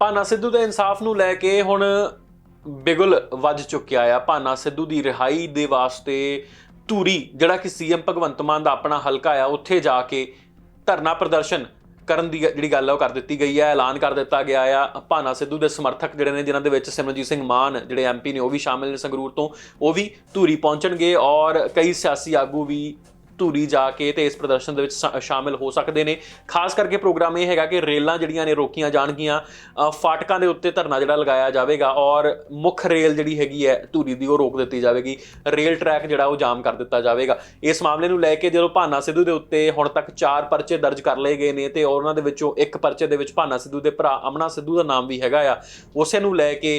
ਭਾਨਾ ਸਿੱਧੂ ਦੇ ਇਨਸਾਫ ਨੂੰ ਲੈ ਕੇ ਹੁਣ ਬਿਗੁਲ ਵੱਜ ਚੁੱਕਿਆ ਆ। ਭਾਨਾ ਸਿੱਧੂ ਦੀ ਰਿਹਾਈ ਦੇ ਵਾਸਤੇ ਧੂਰੀ, ਜਿਹੜਾ ਕਿ ਸੀਐਮ ਭਗਵੰਤ ਮਾਨ ਦਾ ਆਪਣਾ ਹਲਕਾ ਆ, ਉੱਥੇ ਜਾ ਕੇ ਧਰਨਾ ਪ੍ਰਦਰਸ਼ਨ ਕਰਨ ਦੀ ਜਿਹੜੀ ਗੱਲ ਆ, ਉਹ ਕਰ ਦਿੱਤੀ ਗਈ ਹੈ ਐਲਾਨ ਕਰ ਦਿੱਤਾ ਗਿਆ ਆ। ਭਾਨਾ ਸਿੱਧੂ ਦੇ ਸਮਰਥਕ ਜਿਹੜੇ ਨੇ, ਜਿਨ੍ਹਾਂ ਦੇ ਵਿੱਚ ਸਿਮਰਨਜੀਤ ਸਿੰਘ ਮਾਨ ਜਿਹੜੇ ਐਮਪੀ ਨੇ, ਉਹ ਵੀ ਸ਼ਾਮਿਲ ਨੇ ਸੰਗਰੂਰ ਤੋਂ, ਉਹ ਵੀ ਧੂਰੀ ਪਹੁੰਚਣਗੇ ਔਰ ਕਈ ਸਿਆਸੀ ਆਗੂ ਵੀ ਧੂਰੀ ਜਾ ਕੇ ਤੇ ਇਸ ਪ੍ਰਦਰਸ਼ਨ ਦੇ ਵਿੱਚ ਸ਼ਾ- ਸ਼ਾਮਿਲ ਹੋ ਸਕਦੇ ਨੇ। ਖਾਸ ਕਰਕੇ ਪ੍ਰੋਗਰਾਮ ਇਹ ਹੈਗਾ ਕਿ ਰੇਲਾਂ ਜਿਹੜੀਆਂ ਨੇ ਰੋਕੀਆਂ ਜਾਣਗੀਆਂ। ਫਾਟਕਾਂ ਦੇ ਉੱਤੇ ਧਰਨਾ ਜਿਹੜਾ ਲਗਾਇਆ ਜਾਵੇਗਾ ਔਰ ਮੁੱਖ ਰੇਲ ਜਿਹੜੀ ਹੈਗੀ ਹੈ ਧੂਰੀ ਦੀ ਉਹ ਰੋਕ ਦਿੱਤੀ ਜਾਵੇਗੀ। ਰੇਲ ਟਰੈਕ ਜਿਹੜਾ ਉਹ ਜਾਮ ਕਰ ਦਿੱਤਾ ਜਾਵੇਗਾ। ਇਸ ਮਾਮਲੇ ਨੂੰ ਲੈ ਕੇ ਜਦੋਂ ਭਾਨਾ ਸਿੱਧੂ ਦੇ ਉੱਤੇ ਹੁਣ ਤੱਕ 4 ਪਰਚੇ ਦਰਜ ਕਰ ਲਏ ਗਏ ਨੇ ਤੇ ਉਹਨਾਂ ਦੇ ਵਿੱਚੋਂ ਇੱਕ ਪਰਚੇ ਦੇ ਵਿੱਚ ਭਾਨਾ ਸਿੱਧੂ ਦੇ ਭਰਾ ਅਮਨਾ ਸਿੱਧੂ ਦਾ ਨਾਮ ਵੀ ਹੈਗਾ ਆ। ਉਸੇ ਨੂੰ ਲੈ ਕੇ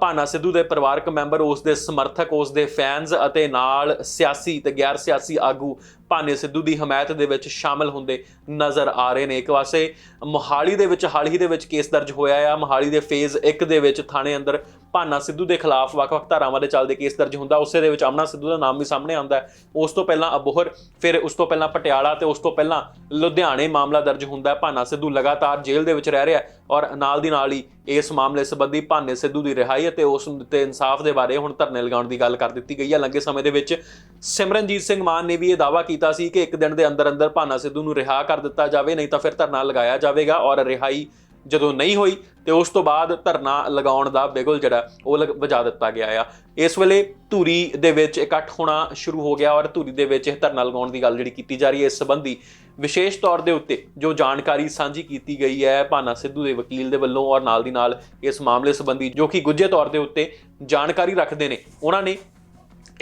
ਭਾਨਾ ਸਿੱਧੂ ਦੇ ਪਰਿਵਾਰਕ ਮੈਂਬਰ, ਉਸ ਦੇ ਸਮਰਥਕ, ਉਸ ਦੇ ਫੈਨਸ ਅਤੇ ਨਾਲ ਸਿਆਸੀ ਤੇ ਗੈਰ ਸਿਆਸੀ ਆਗੂ ਭਾਨੇ ਸਿੱਧੂ ਦੀ ਹਮਾਇਤ ਦੇ ਵਿੱਚ ਸ਼ਾਮਲ ਹੁੰਦੇ ਨਜ਼ਰ ਆ ਰਹੇ ਨੇ। ਇੱਕ ਪਾਸੇ ਮੋਹਾਲੀ ਦੇ ਵਿੱਚ, ਹਾਲ ਹੀ ਦੇ ਵਿੱਚ ਕੇਸ ਦਰਜ ਹੋਇਆ ਆ। ਮੋਹਾਲੀ ਦੇ ਫੇਜ਼ 1 ਦੇ ਵਿੱਚ ਥਾਣੇ ਅੰਦਰ ਭਾਨਾ ਸਿੱਧੂ ਦੇ ਖਿਲਾਫ ਵੱਖ-ਵੱਖ ਧਾਰਾਵਾਂ ਦੇ ਚੱਲਦੇ ਕੇਸ ਦਰਜ ਹੁੰਦਾ। ਉਸੇ ਦੇ ਵਿੱਚ ਅਮਨਾ ਸਿੱਧੂ ਦਾ ਨਾਮ ਵੀ ਸਾਹਮਣੇ ਆਉਂਦਾ ਉਸ ਤੋਂ ਪਹਿਲਾਂ ਅਬੋਹਰ, ਫਿਰ ਉਸ ਤੋਂ ਪਹਿਲਾਂ ਪਟਿਆਲਾ ਤੇ ਉਸ ਤੋਂ ਪਹਿਲਾਂ ਲੁਧਿਆਣੇ ਮਾਮਲਾ ਦਰਜ ਹੁੰਦਾ ਭਾਨਾ ਸਿੱਧੂ ਲਗਾਤਾਰ ਜੇਲ੍ਹ ਦੇ ਵਿੱਚ ਰਹਿ ਰਿਹਾ ਔਰ ਨਾਲ ਦੀ ਨਾਲ ਹੀ ਇਸ ਮਾਮਲੇ ਸੰਬੰਧੀ ਭਾਨੇ ਸਿੱਧੂ ਦੀ ਰਿਹਾਈ ਅਤੇ ਉਸ ਤੇ ਇਨਸਾਫ ਦੇ ਬਾਰੇ ਹੁਣ ਧਰਨੇ ਲਗਾਉਣ ਦੀ ਗੱਲ ਕਰ ਦਿੱਤੀ ਗਈ ਹੈ। ਲੰਗੇ ਸਮੇਂ ਦੇ ਵਿੱਚ ਸਿਮਰਨਜੀਤ ਸਿੰਘ ਮਾਨ ਨੇ ਵੀ ਇਹ ਦਾਅਵਾ ਕੀਤਾ ਕੀਤਾ ਸੀ ਕਿ ਇੱਕ ਦਿਨ ਦੇ ਅੰਦਰ ਅੰਦਰ ਭਾਨਾ ਸਿੱਧੂ ਨੂੰ ਰਿਹਾ ਕਰ ਦਿੱਤਾ ਜਾਵੇ, ਨਹੀਂ ਤਾਂ ਫਿਰ ਧਰਨਾ ਲਗਾਇਆ ਜਾਵੇਗਾ ਔਰ ਰਿਹਾਈ ਜਦੋਂ ਨਹੀਂ ਹੋਈ ਤੇ ਉਸ ਤੋਂ ਬਾਅਦ ਧਰਨਾ ਲਗਾਉਣ ਦਾ ਬਿਗਲ ਜਿਹੜਾ ਉਹ ਵਜਾ ਦਿੱਤਾ ਗਿਆ ਆ। ਇਸ ਵੇਲੇ ਧੂਰੀ ਦੇ ਵਿੱਚ ਇਕੱਠ ਹੋਣਾ ਸ਼ੁਰੂ ਹੋ ਗਿਆ ਔਰ ਧੂਰੀ ਦੇ ਵਿੱਚ ਇਹ ਧਰਨਾ ਲਗਾਉਣ ਦੀ ਗੱਲ ਜਿਹੜੀ ਕੀਤੀ ਜਾ ਰਹੀ ਹੈ, ਇਸ ਸੰਬੰਧੀ ਵਿਸ਼ੇਸ਼ ਤੌਰ ਦੇ ਉੱਤੇ ਜੋ ਜਾਣਕਾਰੀ ਸਾਂਝੀ ਕੀਤੀ ਗਈ ਹੈ, ਭਾਨਾ ਸਿੱਧੂ ਦੇ ਵਕੀਲ ਦੇ ਵੱਲੋਂ ਔਰ ਨਾਲ ਦੀ ਨਾਲ ਇਸ ਮਾਮਲੇ ਸੰਬੰਧੀ ਜੋ ਕਿ ਗੁੱਝੇ ਤੌਰ ਦੇ ਉੱਤੇ ਜਾਣਕਾਰੀ ਰੱਖਦੇ ਨੇ, ਉਹਨਾਂ ਨੇ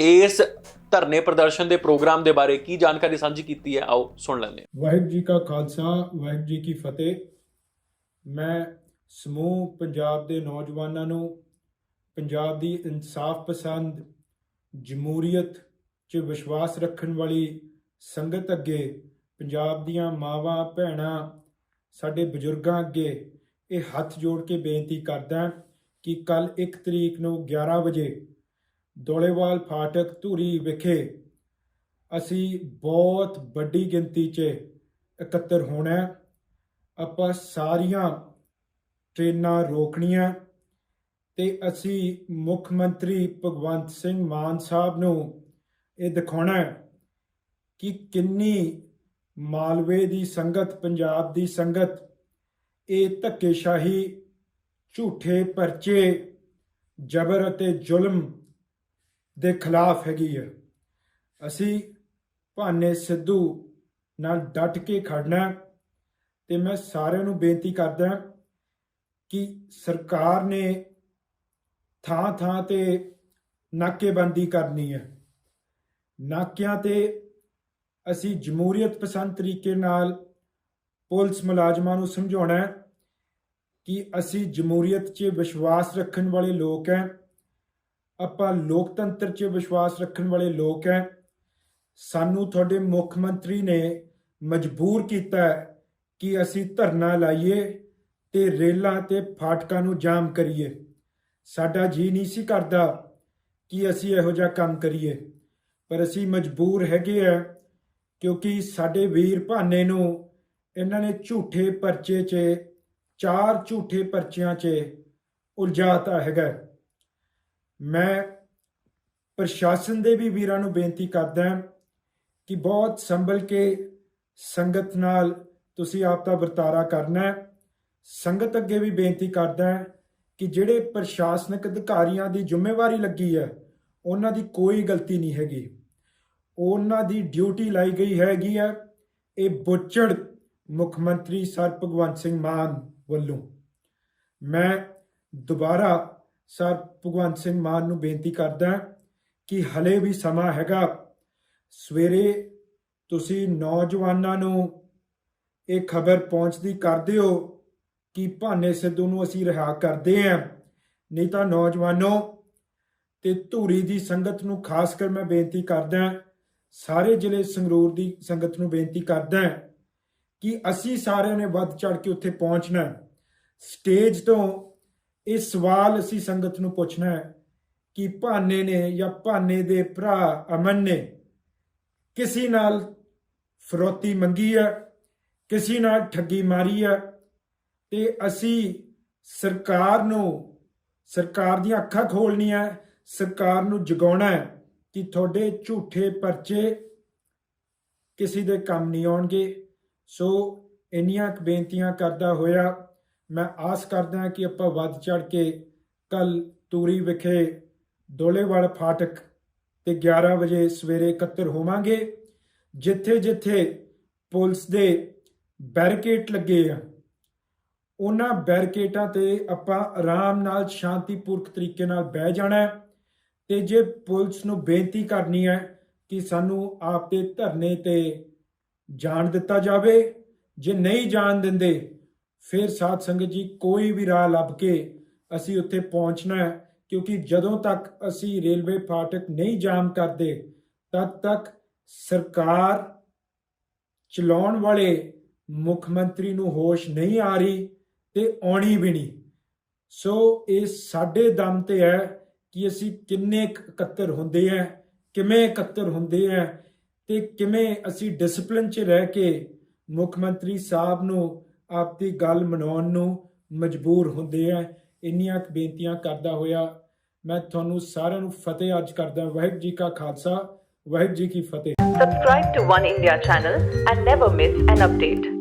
ਇਸ ਧਰਨੇ ਪ੍ਰਦਰਸ਼ਨ ਦੇ ਪ੍ਰੋਗਰਾਮ ਦੇ ਬਾਰੇ ਕੀ ਜਾਣਕਾਰੀ ਸਾਂਝੀ ਕੀਤੀ ਹੈ? ਆਓ ਸੁਣ ਲੈਂਦੇ ਹਾਂ। ਵਾਹਿਗੁਰੂ ਜੀ ਕਾ ਖਾਲਸਾ, ਵਾਹਿਗੁਰੂ ਜੀ ਕੀ ਫਤਿਹ। ਮੈਂ ਸਮੂਹ ਪੰਜਾਬ ਦੇ ਨੌਜਵਾਨਾਂ ਨੂੰ ਪੰਜਾਬ ਦੀ ਇਨਸਾਫ ਪਸੰਦ, ਜਮਹੂਰੀਅਤ 'ਚ ਵਿਸ਼ਵਾਸ ਰੱਖਣ ਵਾਲੀ ਸੰਗਤ ਅੱਗੇ, ਪੰਜਾਬ ਦੀਆਂ ਮਾਵਾਂ, ਭੈਣਾਂ, ਸਾਡੇ ਬਜ਼ੁਰਗਾਂ ਅੱਗੇ ਇਹ ਹੱਥ ਜੋੜ ਕੇ ਬੇਨਤੀ ਕਰਦਾ ਕਿ ਕੱਲ 1 ਤਰੀਕ ਨੂੰ 11 ਵਜੇ ਦੋਲੇਵਾਲ ਫਾਟਕ ਧੂਰੀ ਵਿਖੇ ਅਸੀਂ ਬਹੁਤ ਵੱਡੀ ਗਿਣਤੀ 'ਚ ਇਕੱਤਰ ਹੋਣਾ ਆਪਾਂ ਸਾਰੀਆਂ ਟ੍ਰੇਨਾਂ ਰੋਕਣੀਆਂ ਤੇ ਅਸੀਂ ਮੁੱਖ ਮੰਤਰੀ ਭਗਵੰਤ ਸਿੰਘ ਮਾਨ ਸਾਹਿਬ ਨੂੰ ਇਹ ਦਿਖਾਉਣਾ ਕਿ ਕਿੰਨੀ ਮਾਲਵੇ ਦੀ ਸੰਗਤ, ਪੰਜਾਬ ਦੀ ਸੰਗਤ ਇਹ ਧੱਕੇਸ਼ਾਹੀ, ਝੂਠੇ ਪਰਚੇ, ਜ਼ਬਰ ਅਤੇ ਜ਼ੁਲਮ ਦੇ ਖਿਲਾਫ ਹੈਗੀ ਹੈ ਅਸੀਂ ਭਾਨੇ ਸਿੱਧੂ ਨਾਲ ਡਟ ਕੇ ਖੜਨਾ ਹੈ ਤੇ ਮੈਂ ਸਾਰਿਆਂ ਨੂੰ ਬੇਨਤੀ ਕਰਦਾ ਕਿ ਸਰਕਾਰ ਨੇ ਥਾਂ ਥਾਂ ਤੇ ਨਾਕੇਬੰਦੀ ਕਰਨੀ ਹੈ। ਨਾਕਿਆਂ ਤੇ ਅਸੀਂ ਜਮਹੂਰੀਅਤ ਪਸੰਦ ਤਰੀਕੇ ਨਾਲ ਪੁਲਿਸ ਮੁਲਾਜ਼ਮਾਂ ਨੂੰ ਸਮਝਾਉਣਾ ਕਿ ਅਸੀਂ ਜਮਹੂਰੀਅਤ 'ਚ ਵਿਸ਼ਵਾਸ ਰੱਖਣ ਵਾਲੇ ਲੋਕ ਹਾਂ। ਆਪਾਂ ਲੋਕਤੰਤਰ 'ਚ ਵਿਸ਼ਵਾਸ ਰੱਖਣ ਵਾਲੇ ਲੋਕ ਹੈ ਸਾਨੂੰ ਤੁਹਾਡੇ ਮੁੱਖ ਮੰਤਰੀ ਨੇ ਮਜਬੂਰ ਕੀਤਾ ਕਿ ਅਸੀਂ ਧਰਨਾ ਲਾਈਏ ਤੇ ਰੇਲਾਂ ਤੇ ਫਾਟਕਾਂ ਨੂੰ ਜਾਮ ਕਰੀਏ। ਸਾਡਾ ਜੀ ਨਹੀਂ ਸੀ ਕਰਦਾ ਕਿ ਅਸੀਂ ਇਹੋ ਜਿਹਾ ਕੰਮ ਕਰੀਏ। ਪਰ ਅਸੀਂ ਮਜਬੂਰ ਹੈਗੇ ਆ ਕਿਉਂਕਿ ਸਾਡੇ ਵੀਰ ਭਾਨੇ ਨੂੰ ਇਹਨਾਂ ਨੇ ਝੂਠੇ ਪਰਚੇ 'ਚ, ਚਾਰ ਝੂਠੇ ਪਰਚਿਆਂ 'ਚ ਉਲਝਾਤਾ ਹੈਗਾ। ਮੈਂ ਪ੍ਰਸ਼ਾਸਨ ਦੇ ਵੀ ਵੀਰਾਂ ਨੂੰ ਬੇਨਤੀ ਕਰਦਾ ਕਿ ਬਹੁਤ ਸੰਭਲ ਕੇ ਸੰਗਤ ਨਾਲ ਤੁਸੀਂ ਆਪ ਦਾ ਵਰਤਾਰਾ ਕਰਨਾ ਸੰਗਤ ਅੱਗੇ ਵੀ ਬੇਨਤੀ ਕਰਦਾ ਕਿ ਜਿਹੜੇ ਪ੍ਰਸ਼ਾਸਨਿਕ ਅਧਿਕਾਰੀਆਂ ਦੀ ਜ਼ਿੰਮੇਵਾਰੀ ਲੱਗੀ ਹੈ, ਉਹਨਾਂ ਦੀ ਕੋਈ ਗਲਤੀ ਨਹੀਂ ਹੈਗੀ। ਉਹਨਾਂ ਦੀ ਡਿਊਟੀ ਲਾਈ ਗਈ ਹੈਗੀ ਹੈ ਇਹ ਬੁੱਚੜ ਮੁੱਖ ਮੰਤਰੀ ਸਰ ਭਗਵੰਤ ਸਿੰਘ ਮਾਨ ਵੱਲੋਂ। ਮੈਂ ਦੁਬਾਰਾ ਸਰ, ਭਗਵੰਤ ਸਿੰਘ ਮਾਨ ਨੂੰ ਬੇਨਤੀ ਕਰਦਾ ਕਿ ਹਲੇ ਵੀ ਸਮਾਂ ਹੈਗਾ। ਸਵੇਰੇ ਤੁਸੀਂ ਨੌਜਵਾਨਾਂ ਨੂੰ ਇਹ ਖਬਰ ਪਹੁੰਚਦੀ ਕਰਦੇ ਹੋ ਕਿ ਭਾਨੇ ਸਿੱਧੂ ਨੂੰ ਅਸੀਂ ਰਿਹਾ ਕਰਦੇ ਆਂ ਨਹੀਂ ਤਾਂ ਨੌਜਵਾਨੋ, ਤੇ ਧੂਰੀ ਦੀ ਸੰਗਤ ਨੂੰ ਖਾਸ ਕਰ ਮੈਂ ਬੇਨਤੀ ਕਰਦਾ ਸਾਰੇ ਜ਼ਿਲ੍ਹੇ ਸੰਗਰੂਰ ਦੀ ਸੰਗਤ ਨੂੰ ਬੇਨਤੀ ਕਰਦਾ ਕਿ ਅਸੀਂ ਸਾਰਿਆਂ ਨੇ ਵੱਧ ਚੜ ਕੇ ਉੱਥੇ ਪਹੁੰਚਣਾ ਸਟੇਜ ਤੋਂ ਇਹ ਸਵਾਲ ਅਸੀਂ ਸੰਗਤ ਨੂੰ ਪੁੱਛਣਾ ਹੈ ਕਿ ਭਾਨੇ ਨੇ ਜਾਂ ਭਾਨੇ ਦੇ ਭਰਾ ਅਮਨ ਨੇ ਕਿਸੇ ਨਾਲ ਫਰੋਤੀ ਮੰਗੀ ਹੈ ਕਿਸੇ ਨਾਲ ਠੱਗੀ ਮਾਰੀ ਹੈ ਤੇ ਅਸੀਂ ਸਰਕਾਰ ਨੂੰ, ਸਰਕਾਰ ਦੀਆਂ ਅੱਖਾਂ ਖੋਲਣੀਆਂ, ਸਰਕਾਰ ਨੂੰ ਜਗਾਉਣਾ ਹੈ ਕਿ ਤੁਹਾਡੇ ਝੂਠੇ ਪਰਚੇ ਕਿਸੇ ਦੇ ਕੰਮ ਨਹੀਂ ਆਉਣਗੇ। ਸੋ ਇੰਨੀਆਂ ਬੇਨਤੀਆਂ ਕਰਦਾ ਹੋਇਆ ਮੈਂ ਆਸ ਕਰਦਾ ਕਿ ਆਪਾਂ ਵੱਧ ਚੜ ਕੇ ਕੱਲ ਤੂਰੀ ਵਿਖੇ ਦੋਲੇਵਾਲ ਫਾਟਕ ਤੇ 11 ਵਜੇ ਸਵੇਰੇ ਇਕੱਤਰ ਹੋਵਾਂਗੇ। ਜਿੱਥੇ ਜਿੱਥੇ ਪੁਲਿਸ ਦੇ ਬੈਰੀਕੇਡ ਲੱਗੇ ਆ, ਉਹਨਾਂ ਬੈਰੀਕੇਟਾਂ ਤੇ ਆਪਾਂ ਆਰਾਮ ਨਾਲ ਸ਼ਾਂਤੀਪੂਰਕ ਤਰੀਕੇ ਨਾਲ ਬਹਿ ਜਾਣਾ ਹੈ ਤੇ ਜੇ ਪੁਲਿਸ ਨੂੰ ਬੇਨਤੀ ਕਰਨੀ ਹੈ ਕਿ ਸਾਨੂੰ ਆਪ ਦੇ ਧਰਨੇ ਤੇ ਜਾਣ ਦਿੱਤਾ ਜਾਵੇ, ਜੇ ਨਹੀਂ ਜਾਣ ਦਿੰਦੇ ਫਿਰ ਸਾਧ ਸੰਗਤ ਜੀ, ਕੋਈ ਵੀ ਰਾਹ ਲੱਭ ਕੇ ਅਸੀਂ ਉੱਥੇ ਪਹੁੰਚਣਾ ਹੈ, ਕਿਉਂਕਿ ਜਦੋਂ ਤੱਕ ਅਸੀਂ ਰੇਲਵੇ ਫਾਟਕ ਨਹੀਂ ਜਾਮ ਕਰਦੇ, ਤਦ ਤੱਕ ਸਰਕਾਰ ਚਲਾਉਣ ਵਾਲੇ ਮੁੱਖ ਮੰਤਰੀ ਨੂੰ ਹੋਸ਼ ਨਹੀਂ ਆ ਰਹੀ ਤੇ ਆਉਣੀ ਵੀ ਨਹੀਂ। ਸੋ ਇਹ ਸਾਡੇ ਦਮ ਤੇ ਹੈ ਕਿ ਅਸੀਂ ਕਿੰਨੇ ਇਕੱਤਰ ਹੁੰਦੇ ਆ ਕਿਵੇਂ ਇਕੱਤਰ ਹੁੰਦੇ ਆ ਤੇ ਕਿਵੇਂ ਅਸੀਂ ਡਿਸਪਲਿਨ 'ਚ ਰਹਿ ਕੇ ਮੁੱਖ ਮੰਤਰੀ ਸਾਹਿਬ ਨੂੰ ਆਪਦੀ ਗੱਲ ਮਨਾਉਣ ਨੂੰ ਮਜਬੂਰ ਹੁੰਦੇ ਆ। ਇੰਨੀਆਂ ਬੇਨਤੀਆਂ ਕਰਦਾ ਹੋਇਆ ਮੈਂ ਤੁਹਾਨੂੰ ਸਾਰਿਆਂ ਨੂੰ ਫਤਿਹ ਅੱਜ ਕਰਦਾ ਵਾਹਿਗੁਰੂ ਜੀ ਕਾ ਖਾਲਸਾ, ਵਾਹਿਗੁਰੂ ਜੀ ਕੀ ਫਤਿਹ। Subscribe to One India channel and never miss an update.